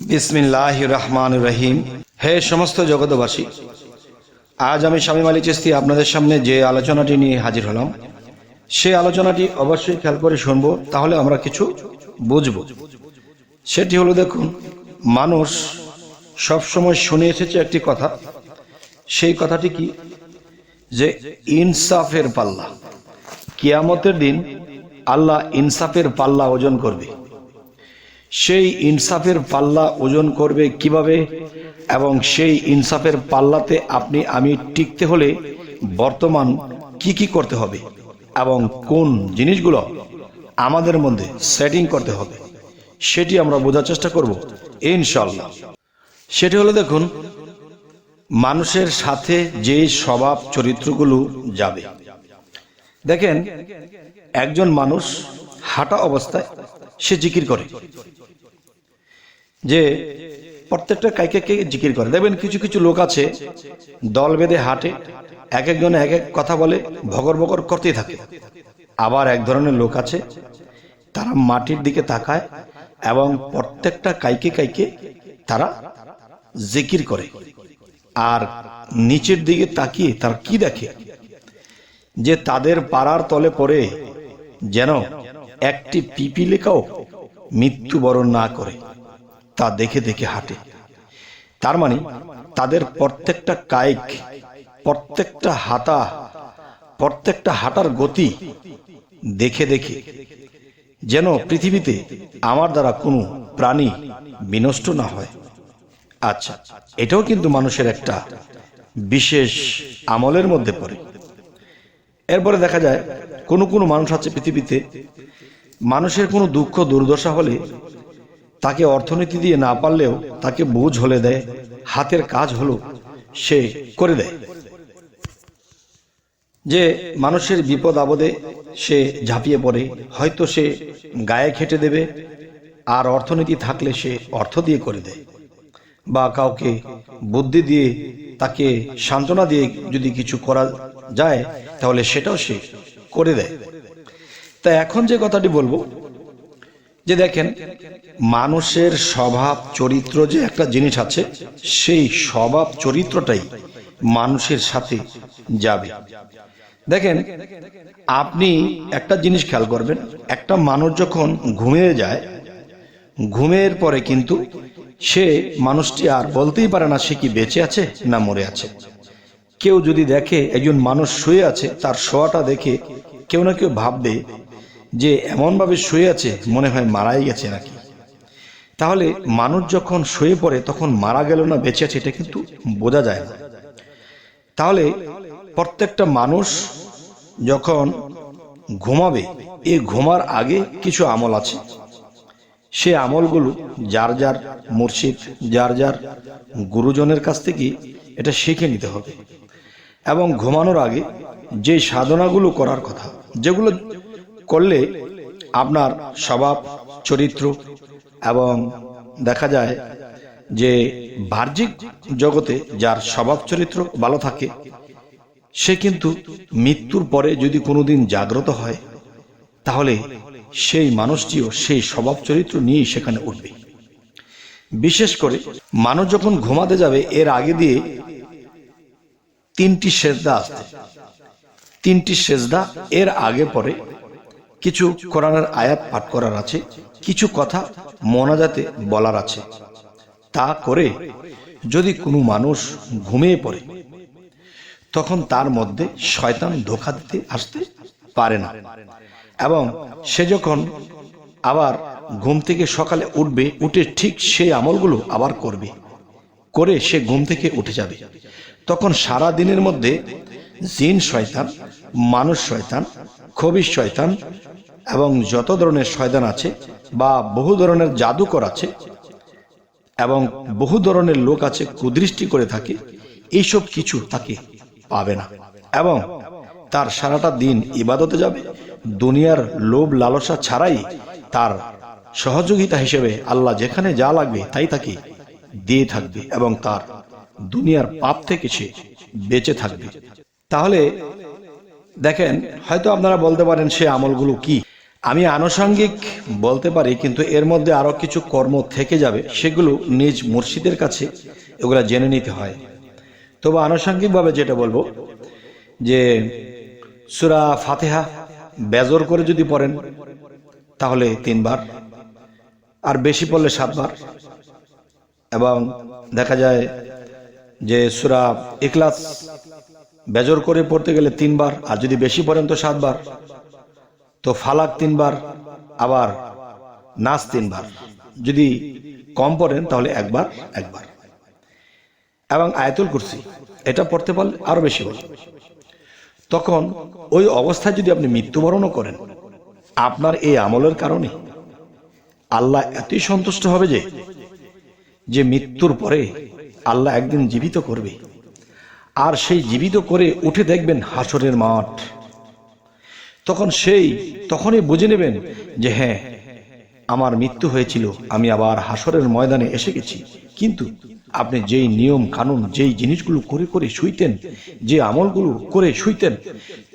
বিসমিল্লাহ রহমান রহিম। হে সমস্ত জগতবাসী আজ আমি স্বামী মালিক চিস্তি আপনাদের সামনে যে আলোচনাটি নিয়ে হাজির হলাম, সে আলোচনাটি অবশ্যই খেয়াল করে শুনব, তাহলে আমরা কিছু বুঝব। সেটি হলো দেখুন, মানুষ সবসময় শুনে এসেছে একটি কথা, সেই কথাটি কি? যে ইনসাফের পাল্লা। কিয়ামতের দিন আল্লাহ ইনসাফের পাল্লা ওজন করবে। সেই ইনসাফের পাল্লা ওজন করবে কীভাবে? এবং সেই ইনসাফের পাল্লাতে আপনি, আমি টিকতে হলে বর্তমান কি কি করতে হবে? এবং কোন জিনিসগুলো আমাদের মধ্যে সেটিং করতে হবে? সেটি আমরা বোঝার চেষ্টা করব ইনশাল্লাহ সেটি হলো দেখুন, মানুষের সাথে যে স্বভাব চরিত্রগুলো যাবে। দেখেন, একজন মানুষ হাঁটা অবস্থায় সে জিকির করে। যে প্রত্যেকটা কাইকে কে জিকির করে। দেখবেন কিছু কিছু লোক আছে, দল বেঁধে হাঁটে, এক একজনে এক এক কথা বলে, ভগর ভগর করতেই থাকে। আবার এক ধরনের লোক আছে, তারা মাটির দিকে তাকায় এবং প্রত্যেকটা কাইকে কাইকে তারা জিকির করে। আর নিচের দিকে তাকিয়ে তারা কি দেখে? যে তাদের পাড়ার তলে পড়ে যেন একটি পিপি পিপিলিকাও মৃত্যুবরণ না করে, তা দেখে দেখে হাঁটে। তার মানে তাদের প্রত্যেকটা কায়িক, প্রত্যেকটা হাতা, প্রত্যেকটা হাঁটার গতি দেখে দেখে, যেন পৃথিবীতে আমার দ্বারা কোনো প্রাণী বিনষ্ট না হয়। আচ্ছা এটাও কিন্তু মানুষের একটা বিশেষ আমলের মধ্যে পড়ে। এরপরে দেখা যায় কোনো কোনো মানুষ আছে পৃথিবীতে মানুষের কোনো দুঃখ, দুর্দশা হলে তাকে অর্থনীতি দিয়ে না পারলেও তাকে বুঝ হলে দেয়, হাতের কাজ হলো সে করে দেয়। যে মানুষের বিপদ আপদে সে ঝাঁপিয়ে পড়ে, হয়তো সে গায়ে খেটে দেবে, আর অর্থনীতি থাকলে সে অর্থ দিয়ে করে দেয়। বা কাউকে বুদ্ধি দিয়ে, তাকে সান্ত্বনা দিয়ে যদি কিছু করা যায়, তাহলে সেটাও সে করে দেয়। তা এখন যে কথাটি বলব, যে দেখেন, মানুষের স্বভাব, চরিত্র যে একটা জিনিস আছে, সেই স্বভাব চরিত্রটাই মানুষের সাথে যাবে। দেখেন, আপনি একটা জিনিস খেয়াল করবেন, একটা মানুষ যখন ঘুমিয়ে যায়, ঘুমের পরে কিন্তু সে মানুষটি আর বলতেই পারে না সে কি বেঁচে আছে না মরে আছে। কেউ যদি দেখে একজন মানুষ শুয়ে আছে, তার শোয়াটা দেখে কেউ না কেউ ভাববে যে এমনভাবে শুয়ে আছে, মনে হয় মারাই গেছে নাকি? তাহলে মানুষ যখন শুয়ে পড়ে, তখন মারা গেল না বেঁচে আছে, এটা কিন্তু বোঝা যায় না। তাহলে প্রত্যেকটা মানুষ যখন ঘুমাবে এই ঘুমার আগে কিছু আমল আছে। সে আমলগুলো যার যার মুর্শিদ, যার যার গুরুজনের কাছ থেকে এটা শিখে নিতে হবে। এবং ঘুমানোর আগে যে সাধনাগুলো করার কথা, যেগুলো করলে আপনার স্বভাব, চরিত্র এবং দেখা যায় যে বাহ্যিক জগতে যার স্বভাব, চরিত্র ভালো থাকে, সে কিন্তু মৃত্যুর পরে যদি কোনোদিন জাগ্রত হয়, তাহলে সেই মানুষটিও সেই স্বভাব, চরিত্র নিয়েই সেখানে উঠবে। বিশেষ করে মানুষ যখন ঘুমাতে যাবে, এর আগে দিয়ে তিনটি সেজদা আসতে। তিনটি সেজদা এর আগে পরে কিছু কোরআনের আয়াত পাঠ করার আছে, কিছু কথা মনাজাতে বলার আছে। তা করে যদি কোনো মানুষ ঘুমিয়ে পড়ে, তখন তার মধ্যে শয়তান ধোকা দিতে আসতে পারে না। এবং সে যখন আবার ঘুম থেকে সকালে উঠবে, উঠে ঠিক সেই আমলগুলো আবার করবে, করে সে ঘুম থেকে উঠে যাবে। তখন সারা দিনের মধ্যে জিন শয়তান, মানুষ শয়তান খবিস শয়তান এবং যত ধরনের শয়দান আছে বা বহু ধরনের জাদুকর আছে এবং বহু ধরনের লোক আছে কুদৃষ্টি করে থাকে, এইসব কিছু তাকে পাবে না। এবং তার সারাটা দিন ইবাদতে যাবে, দুনিয়ার লোভ লালসা ছাড়াই তার সহযোগিতা হিসেবে আল্লাহ যেখানে যা লাগবে তাই তাকে দিয়ে থাকবে এবং তার দুনিয়ার পাপ থেকে সে বেঁচে থাকবে। তাহলে দেখেন, হয়তো আপনারা বলতে পারেন সে আমলগুলো কি? আমি আনুষঙ্গিক বলতে পারি, কিন্তু এর মধ্যে আরও কিছু কর্ম থেকে যাবে, সেগুলো নিজ মুর্শিদের কাছে এগুলো জেনে নিতে হয়। তবে আনুষঙ্গিকভাবে যেটা বলব, যে সুরা ফাতেহা বেজর করে যদি পড়েন, তাহলে তিনবার, আর বেশি পড়লে সাতবার। এবং দেখা যায় যে সুরা ইখলাস বেজর করে পড়তে গেলে তিনবার, আর যদি বেশি পড়েন তো সাতবার। তো ফালাক তিনবার, আবার নাচ তিনবার। যদি কম পড়েন, তাহলে একবার একবার। এবং আয়াতুল কুরসি, এটা পড়তে পারলে আরও বেশি বল তখন ওই অবস্থায় যদি আপনি মৃত্যুবরণও করেন, আপনার এই আমলের কারণে আল্লাহ এতই সন্তুষ্ট হবে যে যে মৃত্যুর পরে আল্লাহ একদিন জীবিত করবে। আর সেই জীবিত করে উঠে দেখবেন হাসরের মাঠ। তখন সেই তখনই বুঝে নেবেন যে হ্যাঁ আমার মৃত্যু হয়েছিল, আমি আবার হাসরের ময়দানে এসে গেছি। কিন্তু আপনি যেই নিয়ম, কানুন, যেই জিনিসগুলো করে করে শুইতেন, যে আমলগুলো করে শুইতেন,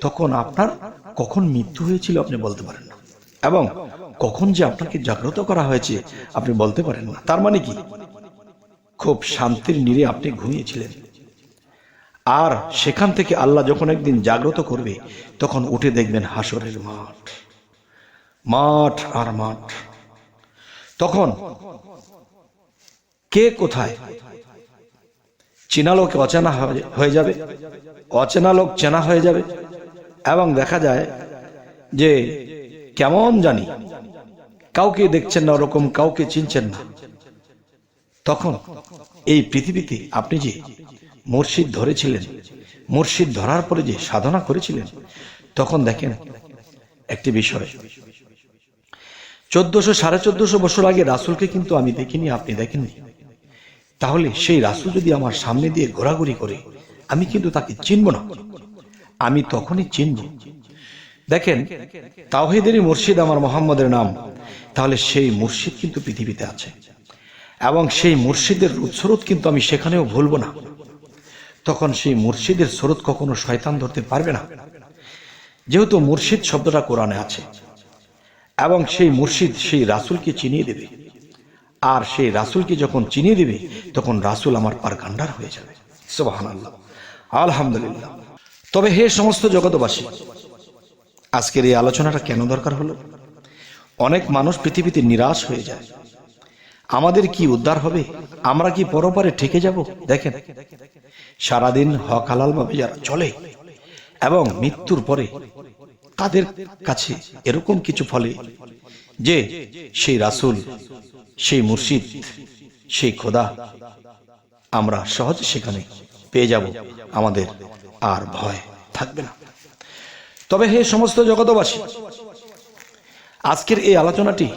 তখন আপনার কখন মৃত্যু হয়েছিল আপনি বলতে পারেন না। এবং কখন যে আপনাকে জাগ্রত করা হয়েছে আপনি বলতে পারেন না। তার মানে কি? খুব শান্তির নিরে আপনি ঘুমিয়েছিলেন। আর সেখান থেকে আল্লাহ যখন একদিন জাগ্রত করবে, তখন উঠে দেখবেন হাসরের মাঠ। মাঠ আর মাঠ। তখন কে কোথায়? চেনা লোক অচেনা হয়ে- যাবে। অচেনা লোক চেনা হয়ে যাবে। এবং দেখা যায় যে কেমন জানি কাউকে দেখছেন না, ওরকম কাউকে চিনছেন না। তখন এই পৃথিবীতে আপনি যে মুর্শিদ ধরেছিলেন। মুর্শিদ ধরার পরে যে সাধনা করেছিলেন, তখন দেখেন একটি বিষয়। চোদ্দশো, সাড়ে চোদ্দশো বছর আগে রাসুলকে কিন্তু আমি দেখিনি, আপনি দেখেননি। তাহলে সেই রাসুল যদি আমার সামনে দিয়ে ঘোরাঘুরি করে, আমি কিন্তু তাকে চিনব না। আমি তখনই চিনব। দেখেন, তাওহিদেরই মুর্শিদ আমার মোহাম্মদের নাম। তাহলে সেই মুর্শিদ কিন্তু পৃথিবীতে আছে। এবং সেই মুর্শিদের উৎসরোধ কিন্তু আমি সেখানেও ভুলবো না। তখন সেই মুর্শিদের স্রোত কখনো শয়তান ধরতে পারবে না। যেহেতু মুর্শিদ শব্দটা কোরআনে আছে, এবং সেই মুর্শিদ সেই রাসুলকে চিনিয়ে দেবে। আর সেই রাসুলকে যখন চিনিয়ে দেবে, তখন রাসুল আমার পার গান্ডার হয়ে যাবে। আলহামদুলিল্লাহ। তবে হে সমস্ত জগতবাসী আজকের এই আলোচনাটা কেন দরকার হলো? অনেক মানুষ পৃথিবীতে নিরাশ হয়ে যায়। আমাদের কি উদ্ধার হবে? আমরা কি পরপারে ঠেকে যাব? দেখেন। সারাদিন হক হালাল ভাবে যারা চলে এবং মৃত্যুর পরে তাদের কাছে এরকম কিছু ফলে যে সেই রাসুল, সেই মুর্শিদ, সেই খোদা আমরা সহজে সেখানে পেয়ে যাব। আমাদের আর ভয় থাকবে না। তবে হে সমস্ত জগতবাসী আজকের এই আলোচনাটি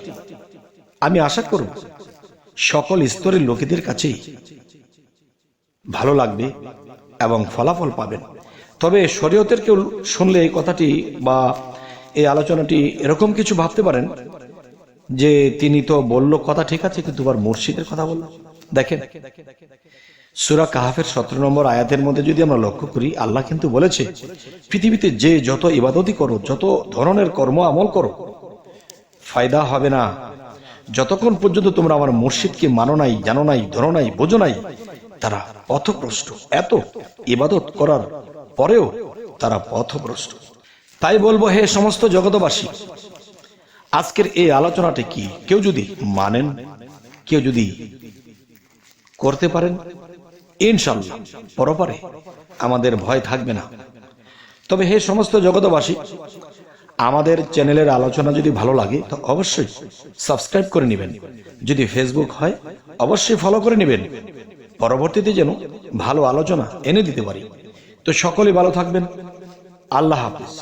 আমি আশা করব সকল স্তরের লোকেদের কাছেই ভালো লাগবে এবং ফলাফল পাবেন। তবে শরীয়তের কেউ শুনলে এই কথাটি বা এই আলোচনাটি এরকম কিছু ভাবতে পারেন যে তিনি তো বলল, কথা ঠিক আছে, কিন্তু আবার মুর্শিদের কথা বলল। দেখেন, সুরা কাহাফের সতেরো নম্বর আয়াতের মধ্যে যদি আমরা লক্ষ্য করি, আল্লাহ কিন্তু বলেছে, পৃথিবীতে যে যত ইবাদতি করো, যত ধরনের কর্ম আমল করো, ফায়দা হবে না। যতক্ষণ পর্যন্ত তোমরা আমার মুর্শিদকে মানো নাই, জানো নাই, ধরো নাই, বোঝো নাই, তারা পথভ্রষ্ট। এত ইবাদত করার পরেও তারা পথভ্রষ্ট। তাই বলব, হে সমস্ত জগতবাসী আজকের এই আলোচনাটি কি কেউ যদি মানেন, কেউ যদি করতে পারেন ইনশাল্লাহ পরপারে আমাদের ভয় থাকবে না। তবে হে সমস্ত জগতবাসী আমাদের চ্যানেলের আলোচনা যদি ভালো লাগে, তো অবশ্যই সাবস্ক্রাইব করে নেবেন। যদি ফেসবুক হয়, অবশ্যই ফলো করে নেবেন। পরবর্তীতে যেন ভালো আলোচনা এনে দিতে পারি। তো সকলে ভালো থাকবেন। আল্লাহ হাফিজ।